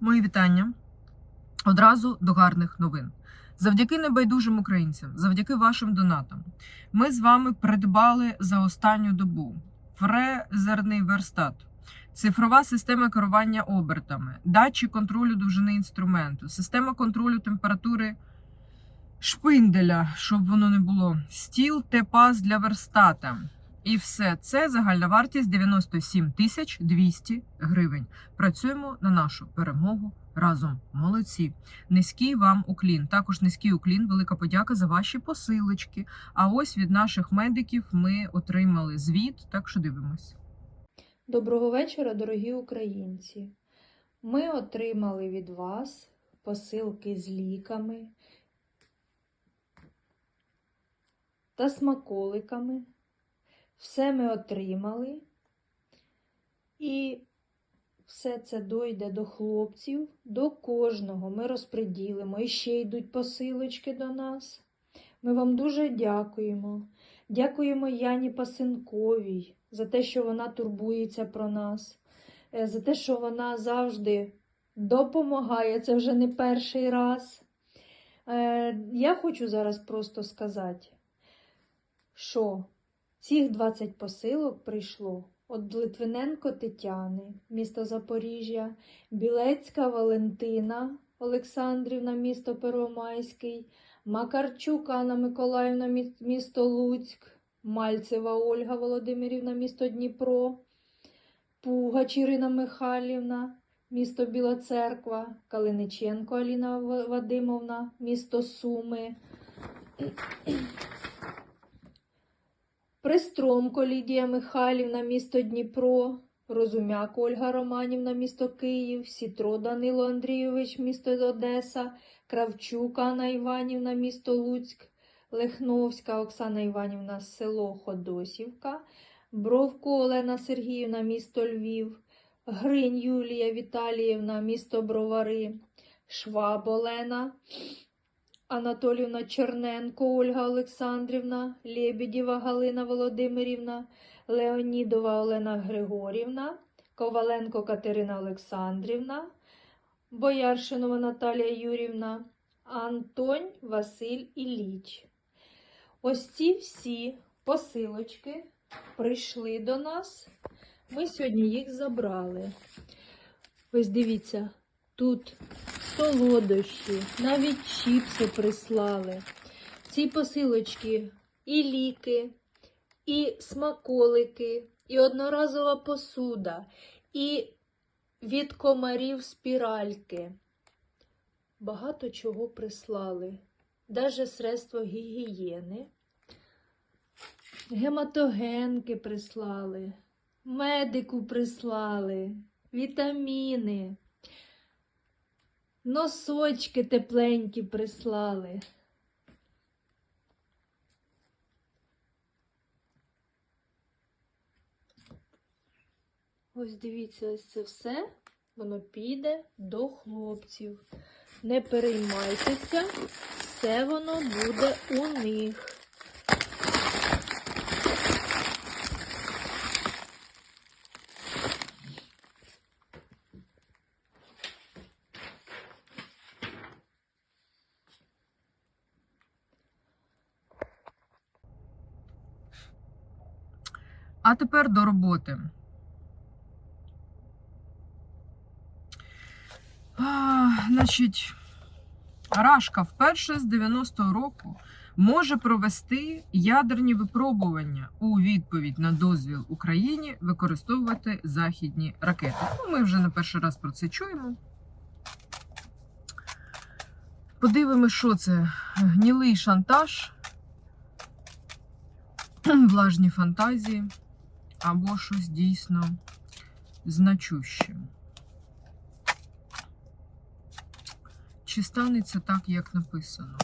Мої вітання. Одразу до гарних новин. Завдяки небайдужим українцям, завдяки вашим донатам, ми з вами придбали за останню добу фрезерний верстат, цифрова система керування обертами, датчик контролю довжини інструменту, система контролю температури шпинделя, щоб воно не було, стіл Т-паз для верстата. І все це загальна вартість 97 тисяч 200 гривень. Працюємо на нашу перемогу разом. Молодці. Низький вам уклін. Також низький уклін. Велика подяка за ваші посилочки. А ось від наших медиків ми отримали звіт. Так що дивимось. Доброго вечора, дорогі українці. Ми отримали від вас посилки з ліками та смаколиками. Все ми отримали. І все це дойде до хлопців, до кожного ми розподілимо. І ще йдуть посилочки до нас. Ми вам дуже дякуємо. Дякуємо Яні Пасенковій за те, що вона турбується про нас, е, за те, що вона завжди допомагає. Це вже не перший раз. Е, Я хочу зараз просто сказати, що цих 20 посилок прийшло. Від Литвиненко Тетяни, місто Запоріжжя, Білецька Валентина Олександрівна, місто Первомайський, Макарчук Анна Миколаївна, місто Луцьк, Мальцева Ольга Володимирівна, місто Дніпро, Пугач Ірина Михайлівна, місто Біла Церква, Калиниченко Аліна Вадимовна, місто Суми, Пристромко Лідія Михайлівна, місто Дніпро, Розумяк Ольга Романівна, місто Київ, Сітро Данило Андрійович, місто Одеса, Кравчук Анна Іванівна, місто Луцьк, Лехновська Оксана Іванівна, село Ходосівка, Бровко Олена Сергіївна, місто Львів, Гринь Юлія Віталіївна, місто Бровари, Шваб Олена, Анатолівна Черненко Ольга Олександрівна, Лєбідєва Галина Володимирівна, Леонідова Олена Григорівна, Коваленко Катерина Олександрівна, Бояршинова Наталія Юрівна, Антонь Василь Ілліч. Ось ці всі посилочки прийшли до нас. Ми сьогодні їх забрали. Ось дивіться, тут солодощі, навіть чіпси прислали. В цій посилочці і ліки, і смаколики, і одноразова посуда, і від комарів спіральки. Багато чого прислали. Даже средство гігієни. Гематогенки прислали, медику прислали, вітаміни. Носочки тепленькі прислали. Ось дивіться, ось це все, воно піде до хлопців. Не переймайтеся, все воно буде у них. А тепер до роботи. А, значить, Рашка вперше з 90-го року може провести ядерні випробування у відповідь на дозвіл Україні використовувати західні ракети. Ну, ми вже не перший раз про це чуємо. Подивимось, що це гнілий шантаж, влажні фантазії або щось дійсно значуще. Чи станеться так, як написано?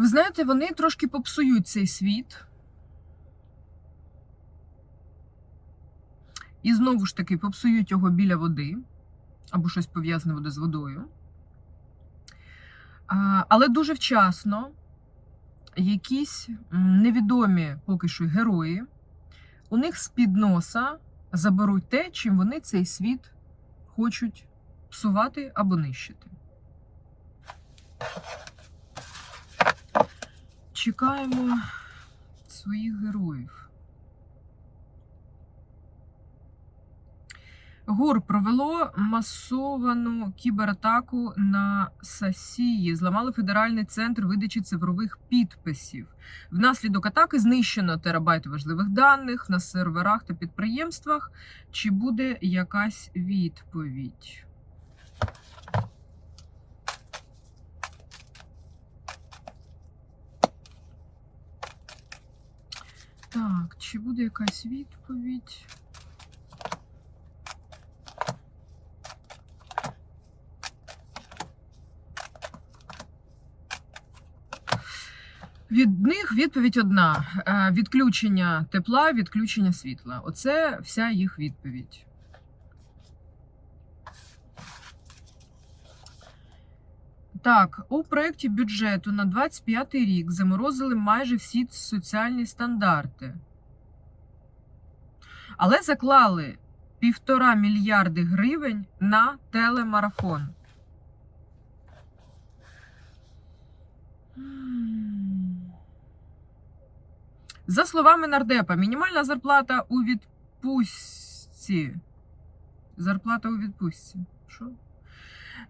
Ви знаєте, вони трошки попсують цей світ. і знову ж таки попсують його біля води або щось пов'язане з водою. Але дуже вчасно якісь невідомі поки що герої у них з-під носа заберуть те, чим вони цей світ хочуть псувати або нищити. Чекаємо своїх героїв. ГУР провело масовану кібератаку на Сасії. Зламали федеральний центр видачі цифрових підписів. Внаслідок атаки знищено терабайт важливих даних на серверах та підприємствах. Чи буде якась відповідь? Так, чи буде якась відповідь? Від них відповідь одна: Е, відключення тепла, відключення світла. Оце вся їх відповідь. Так, у проєкті бюджету на 25 рік заморозили майже всі соціальні стандарти. Але заклали півтора мільярди гривень на телемарафон. За словами нардепа, мінімальна зарплата у відпустці. Зарплата у відпустці. Що?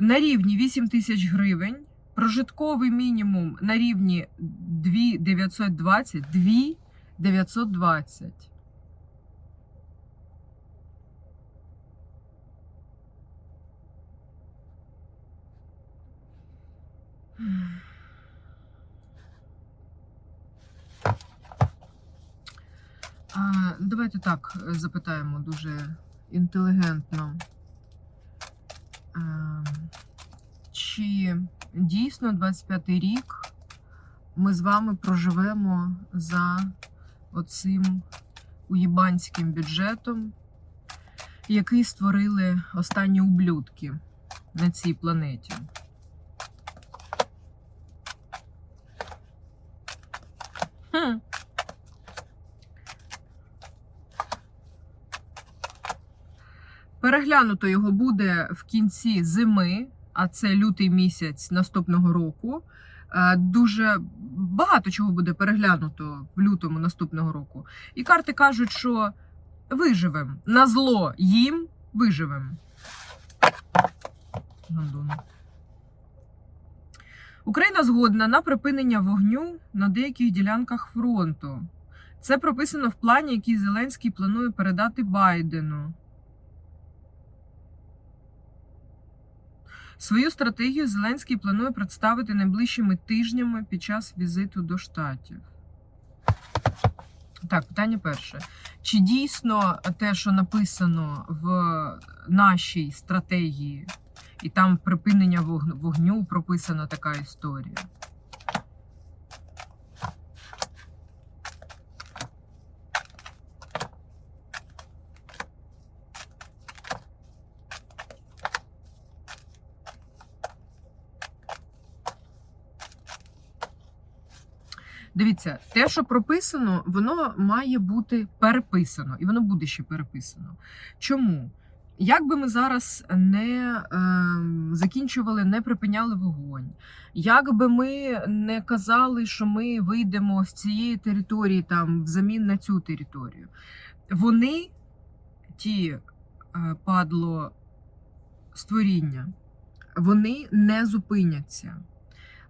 На рівні 8 тисяч гривень. Прожитковий мінімум на рівні 2 920. 2 920. А, давайте так е, запитаємо дуже інтелігентно. Ем, Чи дійсно 25-й рік ми з вами проживемо за оцим уєбанським бюджетом, який створили останні ублюдки на цій планеті? Переглянуто його буде в кінці зими, а це лютий місяць наступного року. Е, Дуже багато чого буде переглянуто в лютому наступного року. І карти кажуть, що виживемо. На зло їм виживемо. Україна згодна на припинення вогню на деяких ділянках фронту. Це прописано в плані, який Зеленський планує передати Байдену. Свою стратегію Зеленський планує представити найближчими тижнями під час візиту до штатів. Так, питання перше. Чи дійсно те, що написано в нашій стратегії, і там припинення вогню прописана така історія? Дивіться, те, що прописано, воно має бути переписано, і воно буде ще переписано. Чому? Як би ми зараз не е, закінчували, не припиняли вогонь, як би ми не казали, що ми вийдемо з цієї території там взамін на цю територію, вони, ті е, падло створіння, вони не зупиняться.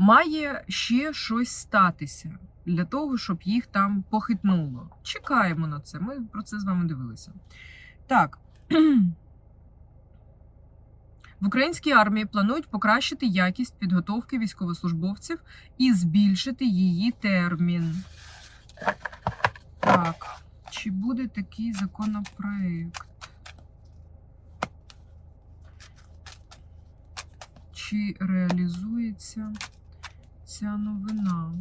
Має ще щось статися для того, щоб їх там похитнуло. Чекаємо на це. Ми про це з вами дивилися. Так. В українській армії планують покращити якість підготовки військовослужбовців і збільшити її термін. Так, чи буде такий законопроект? Чи реалізується ця новина?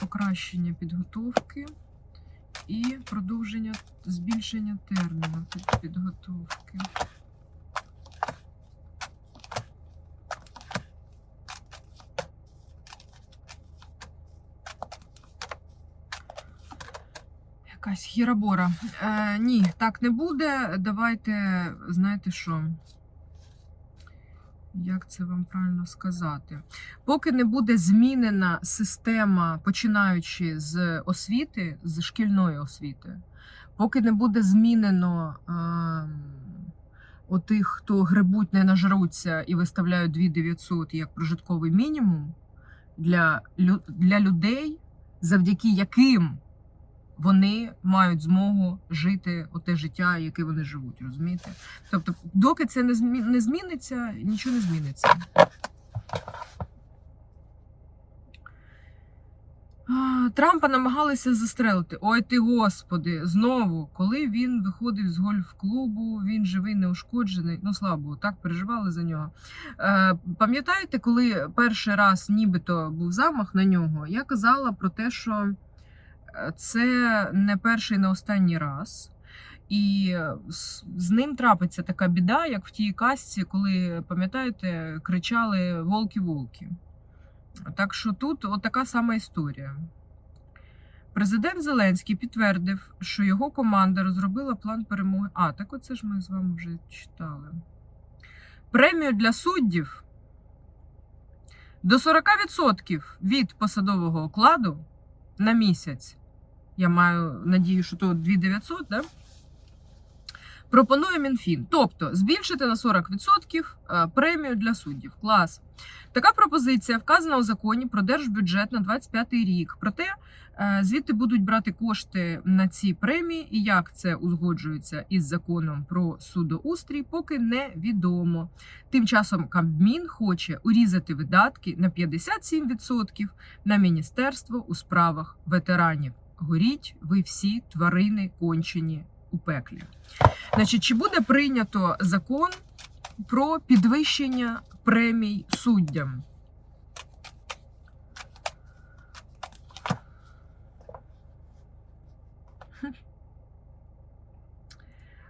Покращення підготовки і продовження збільшення терміну під- підготовки. Якась хіробора. Е, ні, так не буде. Давайте, знаєте що? Як це вам правильно сказати? Поки не буде змінена система, починаючи з освіти, з шкільної освіти, поки не буде змінено е, отих, хто грибуть, не нажруться і виставляють 2900 як прожитковий мінімум для, для людей, завдяки яким вони мають змогу жити оте життя, яке вони живуть, розумієте? Тобто, доки це не, зміниться, нічого не зміниться. А, Трампа намагалися застрелити. Ой ти господи, знову, коли він виходив з гольф-клубу, він живий, неушкоджений. Ну, слава Богу, так переживали за нього. Е, пам'ятаєте, коли перший раз нібито був замах на нього, я казала про те, що е, це не перший, не останній раз. І з- з ним трапиться така біда, як в тій казці, коли, пам'ятаєте, кричали Волки-волки. Так що тут от така сама історія. Президент Зеленський підтвердив, що його команда розробила план перемоги. А, так оце ж ми з вами вже читали. Премію для суддів до 40% від посадового окладу на місяць. Я маю надію, що то 2900, да? Пропонує Мінфін. Тобто збільшити на 40% е, премію для суддів. Клас. Така пропозиція вказана у законі про держбюджет на 25 рік. Проте е, звідти будуть брати кошти на ці премії, і як це узгоджується із законом про судоустрій, поки не відомо. Тим часом Кабмін хоче урізати видатки на 57% на міністерство у справах ветеранів. Горіть ви всі тварини кончені у пеклі. Значить, чи буде прийнято закон про підвищення премій суддям?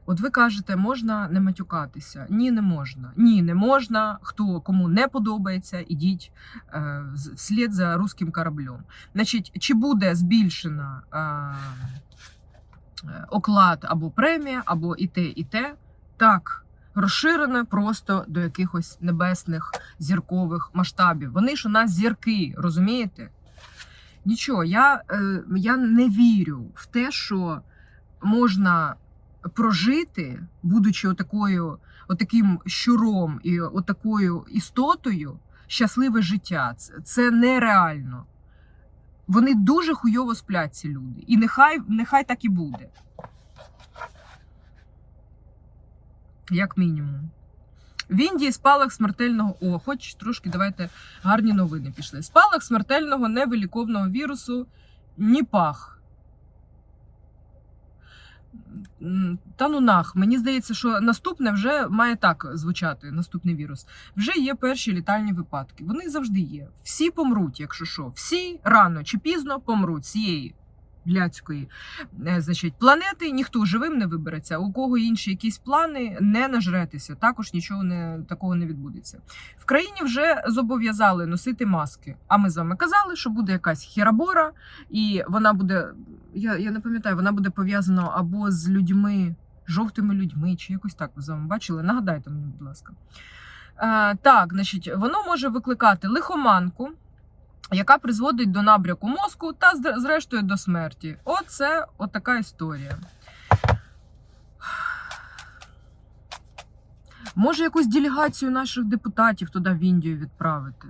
От ви кажете, можна не матюкатися. Ні, не можна. Ні, не можна. Хто кому не подобається, ідіть е, вслід за руським кораблем. Значить, чи буде збільшена е, оклад або премія, або і те, і те, так. Розширено просто до якихось небесних зіркових масштабів. Вони ж у нас зірки, розумієте? Нічого, я, е, я не вірю в те, що можна прожити, будучи отакою, отаким щуром і отакою істотою, щасливе життя. Це нереально. Вони дуже хуйово сплять, ці люди. І нехай, нехай так і буде. Як мінімум. В Індії спалах смертельного. О, хоч трошки давайте гарні новини пішли. Спалах смертельного невиліковного вірусу Ніпах. Та ну нах, мені здається, що наступне вже має так звучати. Наступний вірус. Вже є перші літальні випадки. Вони завжди є. Всі помруть, якщо що. Всі рано чи пізно помруть цієї блядської е, значить, планети. Ніхто живим не вибереться. У кого інші якісь плани, не нажретеся. Також нічого не такого не відбудеться. В країні вже зобов'язали носити маски. А ми з вами казали, що буде якась хірабора, і вона буде. Я, я не пам'ятаю, вона буде пов'язана або з людьми, жовтими людьми, чи якось так ви з вами бачили. Нагадайте мені, будь ласка. Е, так, значить, воно може викликати лихоманку, яка призводить до набряку мозку та зрештою до смерті. Оце отака історія. Може, якусь делегацію наших депутатів туди в Індію відправити?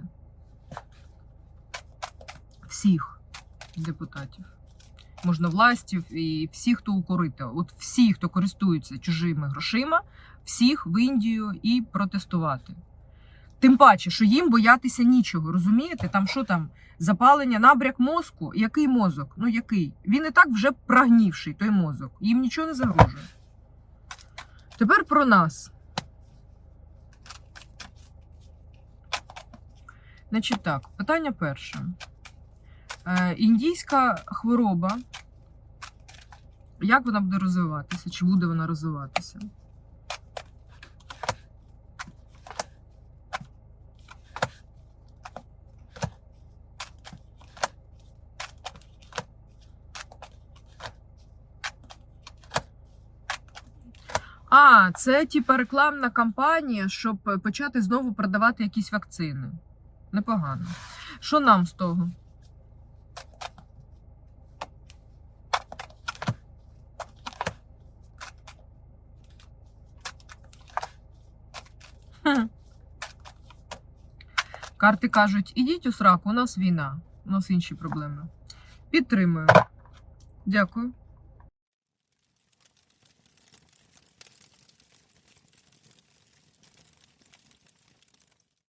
Всіх депутатів. Можновластів і всіх, хто укорита. От всі, хто користуються чужими грошима, всіх в Індію і протестувати. Тим паче, що їм боятися нічого, розумієте? Там що там? Запалення, набряк мозку. Який мозок? Ну який? Він і так вже прогнівший, той мозок. Їм нічого не загрожує. Тепер про нас. Значить так, питання перше. Е, індійська хвороба Як вона буде розвиватися? Чи буде вона розвиватися? А, це типа рекламна кампанія, щоб почати знову продавати якісь вакцини. Непогано. Що нам з того? Карти кажуть: ідіть у сраку, у нас війна, у нас інші проблеми. Підтримую. Дякую.